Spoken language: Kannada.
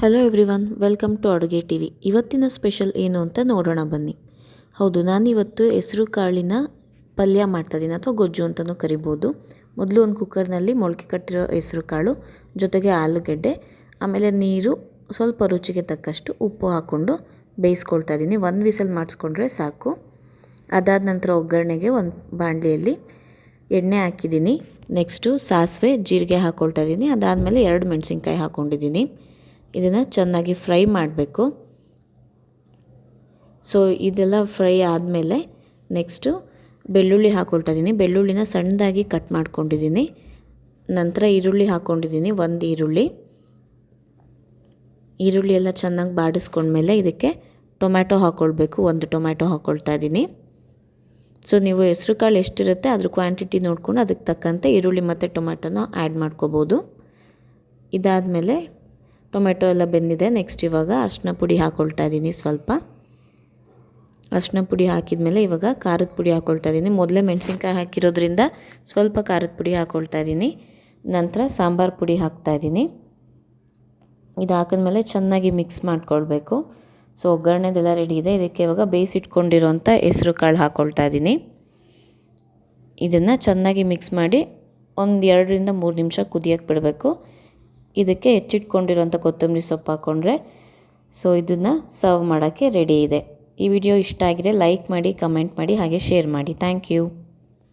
Hello everyone welcome to Aduge T V ಇವತ್ತಿನ ಸ್ಪೆಷಲ್ ಏನು ಅಂತ ನೋಡೋಣ ಬನ್ನಿ. ಹೌದು, ನಾನಿವತ್ತು ಹೆಸರು ಕಾಳಿನ ಪಲ್ಯ ಮಾಡ್ತಾಯಿದ್ದೀನಿ ಅಥವಾ ಗೊಜ್ಜು ಅಂತಲೂ ಕರಿಬೋದು. ಮೊದಲು ಒಂದು ಕುಕ್ಕರ್ನಲ್ಲಿ ಮೊಳಕೆ ಕಟ್ಟಿರೋ ಹೆಸರು ಕಾಳು, ಜೊತೆಗೆ ಆಲೂಗೆಡ್ಡೆ, ಆಮೇಲೆ ನೀರು, ಸ್ವಲ್ಪ ರುಚಿಗೆ ತಕ್ಕಷ್ಟು ಉಪ್ಪು ಹಾಕ್ಕೊಂಡು ಬೇಯಿಸ್ಕೊಳ್ತಾ ಇದ್ದೀನಿ ಒಂದು ವಿಸಲ್ ಮಾಡಿಸ್ಕೊಂಡ್ರೆ ಸಾಕು. ಅದಾದ ನಂತರ ಒಗ್ಗರಣೆಗೆ ಒಂದು ಬಾಣಲಿಯಲ್ಲಿ ಎಣ್ಣೆ ಹಾಕಿದ್ದೀನಿ ನೆಕ್ಸ್ಟು ಸಾಸಿವೆ, ಜೀರಿಗೆ ಹಾಕ್ಕೊಳ್ತಾ ಇದ್ದೀನಿ ಅದಾದಮೇಲೆ ಎರಡು ಮೆಣಸಿನ್ಕಾಯಿ ಹಾಕ್ಕೊಂಡಿದ್ದೀನಿ ಇದನ್ನು ಚೆನ್ನಾಗಿ ಫ್ರೈ ಮಾಡಬೇಕು. ಸೊ ಇದೆಲ್ಲ ಫ್ರೈ ಆದಮೇಲೆ ನೆಕ್ಸ್ಟು ಬೆಳ್ಳುಳ್ಳಿ ಹಾಕ್ಕೊಳ್ತಾ ಇದ್ದೀನಿ ಬೆಳ್ಳುಳ್ಳಿನ ಸಣ್ಣದಾಗಿ ಕಟ್ ಮಾಡ್ಕೊಂಡಿದ್ದೀನಿ ನಂತರ ಈರುಳ್ಳಿ ಹಾಕ್ಕೊಂಡಿದ್ದೀನಿ ಒಂದು ಈರುಳ್ಳಿ. ಈರುಳ್ಳಿ ಎಲ್ಲ ಚೆನ್ನಾಗಿ ಬಾಡಿಸ್ಕೊಂಡ್ಮೇಲೆ ಇದಕ್ಕೆ ಟೊಮ್ಯಾಟೊ ಹಾಕ್ಕೊಳ್ಬೇಕು ಒಂದು ಟೊಮ್ಯಾಟೊ ಹಾಕ್ಕೊಳ್ತಾ ಇದ್ದೀನಿ ಸೊ ನೀವು ಹೆಸ್ರು ಕಾಳು ಎಷ್ಟಿರುತ್ತೆ ಅದ್ರ ಕ್ವಾಂಟಿಟಿ ನೋಡ್ಕೊಂಡು ಅದಕ್ಕೆ ತಕ್ಕಂತೆ ಈರುಳ್ಳಿ ಮತ್ತು ಟೊಮ್ಯಾಟೊನ ಆ್ಯಡ್ ಮಾಡ್ಕೋಬೋದು. ಇದಾದಮೇಲೆ ಟೊಮೆಟೊ ಎಲ್ಲ ಬೆಂದಿದೆ. ನೆಕ್ಸ್ಟ್ ಇವಾಗ ಅರ್ಶಿನ ಪುಡಿ ಹಾಕ್ಕೊಳ್ತಾ ಇದ್ದೀನಿ ಸ್ವಲ್ಪ. ಅರ್ಶಿನ ಪುಡಿ ಹಾಕಿದ ಮೇಲೆ ಇವಾಗ ಖಾರದ ಪುಡಿ ಹಾಕ್ಕೊಳ್ತಾ ಇದ್ದೀನಿ. ಮೊದಲೇ ಮೆಣಸಿನ್ಕಾಯಿ ಹಾಕಿರೋದ್ರಿಂದ ಸ್ವಲ್ಪ ಖಾರದ ಪುಡಿ ಹಾಕ್ಕೊಳ್ತಾ ಇದ್ದೀನಿ. ನಂತರ ಸಾಂಬಾರು ಪುಡಿ ಹಾಕ್ತಾ ಇದ್ದೀನಿ. ಇದು ಹಾಕಿದ್ಮೇಲೆ ಚೆನ್ನಾಗಿ ಮಿಕ್ಸ್ ಮಾಡ್ಕೊಳ್ಬೇಕು. ಸೊ ಒಗ್ಗರಣೆದೆಲ್ಲ ರೆಡಿ ಇದೆ. ಇದಕ್ಕೆ ಇವಾಗ ಬೇಯಿಸಿಟ್ಕೊಂಡಿರೋಂಥ ಹೆಸ್ರು ಕಾಳು ಹಾಕ್ಕೊಳ್ತಾ ಇದ್ದೀನಿ. ಇದನ್ನು ಚೆನ್ನಾಗಿ ಮಿಕ್ಸ್ ಮಾಡಿ ಒಂದು ಎರಡರಿಂದ ಮೂರು ನಿಮಿಷ ಕುದಿಯೋಕ್ಕೆ ಬಿಡಬೇಕು. ಇದಕ್ಕೆ ಹೆಚ್ಚಿಟ್ಕೊಂಡಿರೋಂಥ ಕೊತ್ತಂಬರಿ ಸೊಪ್ಪು ಹಾಕ್ಕೊಂಡ್ರೆ ಸೊ ಇದನ್ನು ಸರ್ವ್ ಮಾಡೋಕ್ಕೆ ರೆಡಿ ಇದೆ. ಈ ವಿಡಿಯೋ ಇಷ್ಟ ಆಗಿದೆ ಲೈಕ್ ಮಾಡಿ, ಕಮೆಂಟ್ ಮಾಡಿ, ಹಾಗೆ ಶೇರ್ ಮಾಡಿ. Thank you.